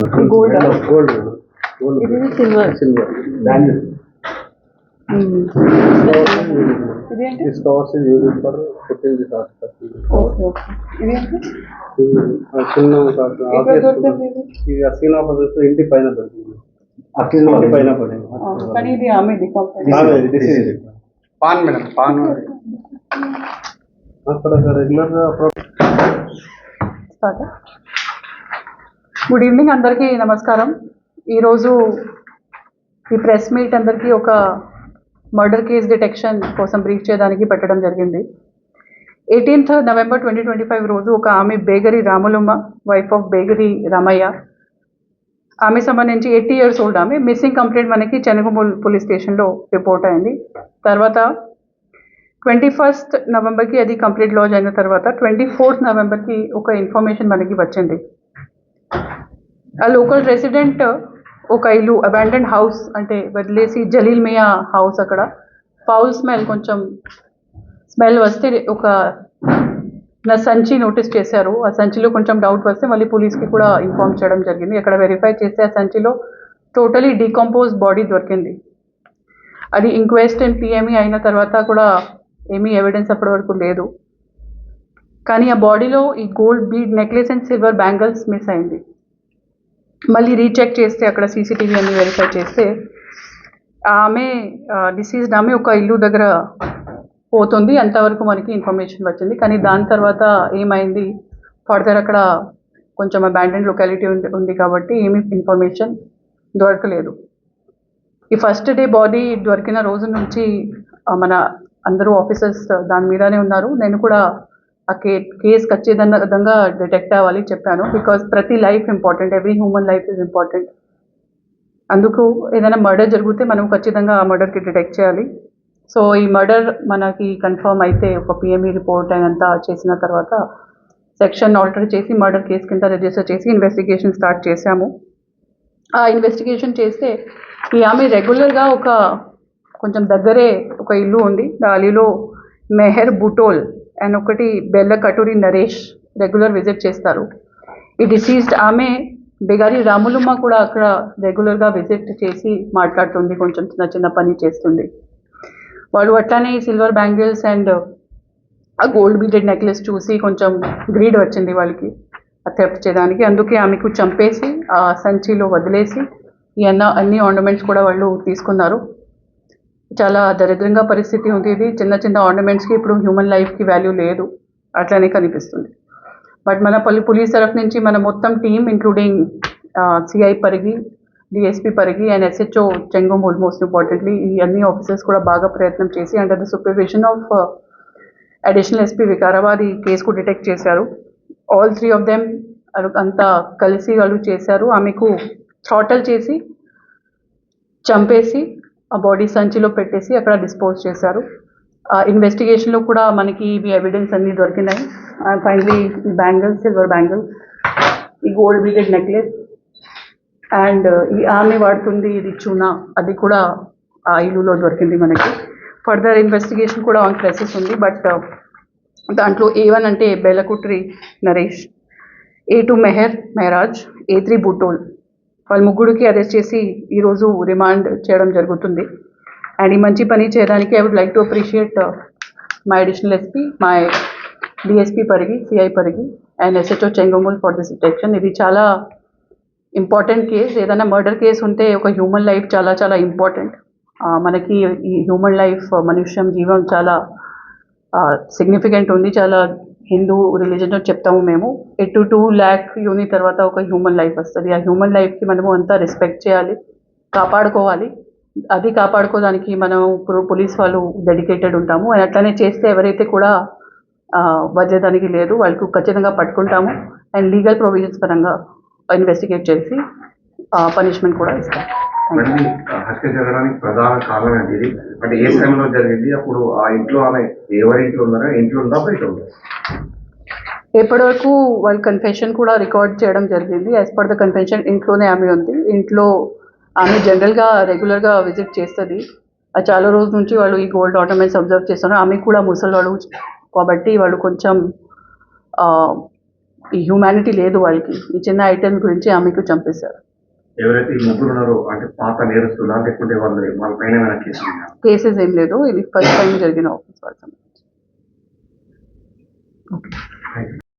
Gold gold gold ఇది silver silver bangle ఇదేంటి this covers is use for putting this okay okay ఇదేంటి చిన్న ఎక్కడ దొరుకుతుంది ఇది? ఇది అసీన్ ఆఫర్ ఇంటి పైన దొరుకుతుంది అసీన్ ఇంటి పైన పడింది ఆ, కానీ ఇది ఆమె కంపెనీ పాన్ మేడం పాన్ అక్కడ రెగ్యులర్ స్టార్ట్ గుడ్ ఈవినింగ్ అందరికీ నమస్కారం. ఈరోజు ఈ ప్రెస్ మీట్ అందరికీ ఒక మర్డర్ కేస్ డిటెక్షన్ కోసం బ్రీఫ్ చేయడానికి పెట్టడం జరిగింది. Eighteenth November twenty twenty five రోజు ఒక ఆమె బేగరి రాములమ్మ వైఫ్ ఆఫ్ బేగరి రామయ్య. ఆమె సంబంధించి ఎయిటీ ఇయర్స్ ఓల్డ్ ఆమె. మిస్సింగ్ కంప్లైంట్ మనకి చెనగమూల్ పోలీస్ స్టేషన్లో రిపోర్ట్ అయింది. తర్వాత ట్వంటీ ఫస్ట్ నవంబర్కి అది కంప్లీట్ లాజ్ అయిన తర్వాత ట్వంటీ ఫోర్త్ నవంబర్కి ఒక ఇన్ఫర్మేషన్ మనకి వచ్చింది. ఆ లోకల్ రెసిడెంట్ ఒక ఇల్లు అబాండెంట్ హౌస్ అంటే వదిలేసి జలీల్ మియా హౌస్ అక్కడ. ఫౌల్ స్మెల్ కొంచెం స్మెల్ వస్తే ఒక నా సంచి నోటీస్ చేశారు. ఆ సంచిలో కొంచెం డౌట్ వస్తే మళ్ళీ పోలీస్కి కూడా ఇన్ఫార్మ్ చేయడం జరిగింది. అక్కడ వెరిఫై చేస్తే ఆ సంచిలో టోటలీ డీకంపోజ్ బాడీ దొరికింది. అది ఇంక్వెస్ట్ అండ్ పిఎంఈ అయిన తర్వాత కూడా ఏమీ ఎవిడెన్స్ అప్పటి వరకు లేదు. కానీ ఆ బాడీలో ఈ gold bead necklace and silver bangles miss అయింది. మళ్ళీ రీచెక్ చేస్తే అక్కడ సీసీటీవీ అన్ని వెరిఫై చేస్తే ఆమె డిసీజ్డ్ ఆమె ఒక ఇల్లు దగ్గర పోతుంది. అంతవరకు మనకి ఇన్ఫర్మేషన్ వచ్చింది. కానీ దాని తర్వాత ఏమైంది? ఫర్దర్ అక్కడ కొంచెం అబాండెంట్ లొకాలిటీ ఉంది ఉంది కాబట్టి ఏమీ ఇన్ఫర్మేషన్ దొరకలేదు. ఈ ఫస్ట్ డే బాడీ దొరికిన రోజు నుంచి మన అందరూ ఆఫీసర్స్ దాని మీదనే ఉన్నారు. నేను కూడా ఆ కే కేస్ ఖచ్చితంగా డిటెక్ట్ అవ్వాలి చెప్పాను. బికాజ్ ప్రతి life important every human life is important అందుకు ఏదైనా మర్డర్ జరిగితే మనం ఖచ్చితంగా ఆ మర్డర్కి డిటెక్ట్ చేయాలి. సో ఈ మర్డర్ మనకి కన్ఫర్మ్ అయితే ఒక పిఎంఈ రిపోర్ట్ అంతా చేసిన తర్వాత సెక్షన్ ఆల్టర్ చేసి మర్డర్ కేసు కింద రిజిస్టర్ చేసి ఇన్వెస్టిగేషన్ స్టార్ట్ చేశాము. ఆ ఇన్వెస్టిగేషన్ చేస్తే ఈ ఆమె రెగ్యులర్గా ఒక కొంచెం దగ్గరే ఒక ఇల్లు ఉంది. దానిలో మెహర్ బుటోల్ అండ్ ఒకటి బెల్ల కటూరి నరేష్ రెగ్యులర్ విజిట్ చేస్తారు. ఈ డిసీజ్డ్ ఆమె బెగారి రాములమ్మ కూడా అక్కడ రెగ్యులర్గా విజిట్ చేసి మాట్లాడుతుంది కొంచెం చిన్న చిన్న పని చేస్తుంది. వాళ్ళు అట్లానే సిల్వర్ బ్యాంగిల్స్ అండ్ ఆ గోల్డ్ బీటెడ్ నెక్లెస్ చూసి కొంచెం గ్రీడ్ వచ్చింది వాళ్ళకి థెఫ్ట్ చేయడానికి. అందుకే ఆమెకు చంపేసి ఆ సంచిలో వదిలేసి ఈ అన్న అన్ని ఆర్నమెంట్స్ కూడా వాళ్ళు తీసుకున్నారు. చాలా దరిద్రంగా పరిస్థితి ఉండేది. చిన్న చిన్న ఆర్నమెంట్స్కి ఇప్పుడు హ్యూమన్ లైఫ్కి వాల్యూ లేదు. అట్లనే కనిపిస్తుంది. బట్ మన పల్లి పోలీస్ తరఫు నుంచి మన మొత్తం team including CI Pargi DSP Pargi and SHO Chengomul most importantly ఈ అన్ని ఆఫీసర్స్ కూడా బాగా ప్రయత్నం చేసి under the supervision of additional SP Vikarabad ఈ కేసుకు డిటెక్ట్ చేశారు. ఆల్ త్రీ ఆఫ్ దెమ్ అంతా కలిసి వాళ్ళు చేశారు. ఆమెకు థ్రాటల్ చేసి చంపేసి ఆ బాడీ సంచిలో పెట్టేసి అక్కడ డిస్పోజ్ చేశారు. ఇన్వెస్టిగేషన్లో కూడా మనకి ఇవి ఎవిడెన్స్ అన్నీ దొరికినాయి. ఫైనలీ ఈ బ్యాంగిల్ సిల్వర్ బ్యాంగిల్ ఈ గోల్డ్ బీటెడ్ నెక్లెస్ అండ్ ఈ ఆమె వాడుతుంది ఇది చూనా అది కూడా ఆ ఇల్లులో దొరికింది మనకి. ఫర్దర్ ఇన్వెస్టిగేషన్ కూడా ఆన్ ప్రెసెస్ ఉంది బట్ uh, దాంట్లో ఏ వన్ అంటే Belakutri Naresh A two Mehar Meharaj A three Butol. వాళ్ళ ముగ్గురికి అరెస్ట్ చేసి ఈరోజు రిమాండ్ చేయడం జరుగుతుంది. అండ్ ఈ మంచి పని చేయడానికి I would like to appreciate my additional SP my DSP Pargi CI Pargi and SHO Chengamul for this detection ఇది చాలా ఇంపార్టెంట్ కేస్ ఏదైనా మర్డర్ కేసు ఉంటే ఒక హ్యూమన్ లైఫ్ చాలా చాలా ఇంపార్టెంట్ మనకి ఈ హ్యూమన్ లైఫ్ మనుష్యం జీవం చాలా సిగ్నిఫికెంట్ ఉంది. చాలా హిందూ రిలీజన్లో చెప్తాము మేము. ఎటు టు టూ ల్యాక్ యూనిట్ తర్వాత ఒక హ్యూమన్ లైఫ్ వస్తుంది. ఆ హ్యూమన్ లైఫ్కి మనము అంతా రెస్పెక్ట్ చేయాలి కాపాడుకోవాలి. అది కాపాడుకోవడానికి మనం ఇప్పుడు పోలీస్ వాళ్ళు డెడికేటెడ్ ఉంటాము. అండ్ అట్లనే చేస్తే ఎవరైతే కూడా ఆ, వదిలేదానికి లేదు వాళ్ళకు ఖచ్చితంగా పట్టుకుంటాము. అండ్ లీగల్ ప్రొవిజన్స్ పరంగా ఇన్వెస్టిగేట్ చేసి పనిష్మెంట్ కూడా ఇస్తాం హత్య జరగడానికి ప్రధాన కారణం ఏంటి? ఇది అంటే ఏ సమయంలో జరిగింది? అప్పుడు ఆ ఇంట్లో ఆమె ఎవరి ఇంట్లో ఉన్నారా? ఇంట్లో ఉందా? బయట ఉందా? ఇప్పటివరకు వాళ్ళ కన్ఫెషన్ కూడా రికార్డ్ చేయడం జరిగింది. యాజ్ పర్ ద కన్ఫెషన్ ఇంట్లోనే ఆమె ఉంది. ఇంట్లో ఆమె జనరల్గా రెగ్యులర్గా విజిట్ చేస్తుంది. ఆ చాలా రోజుల నుంచి వాళ్ళు ఈ గోల్డ్ ఆర్నమెంట్స్ అబ్జర్వ్ చేస్తున్నారు. ఆమె కూడా ముసలి వాళ్ళు కాబట్టి వాళ్ళు కొంచెం ఈ హ్యూమానిటీ లేదు వాళ్ళకి. ఈ చిన్న ఐటమ్స్ గురించి ఆమెకు చంపేశారు. ఎవరైతే ఈ ముగ్గురు ఉన్నారో అంటే పాత నేరస్తులా లేకుంటే వాళ్ళు వాళ్ళ పైన ఏమైనా కేసులు ఉన్నాయా? కేసెస్ ఏం లేదు. ఇది ఫస్ట్ టైం జరిగిన ఆఫీస్ వాళ్ళ సంబంధించి. tired.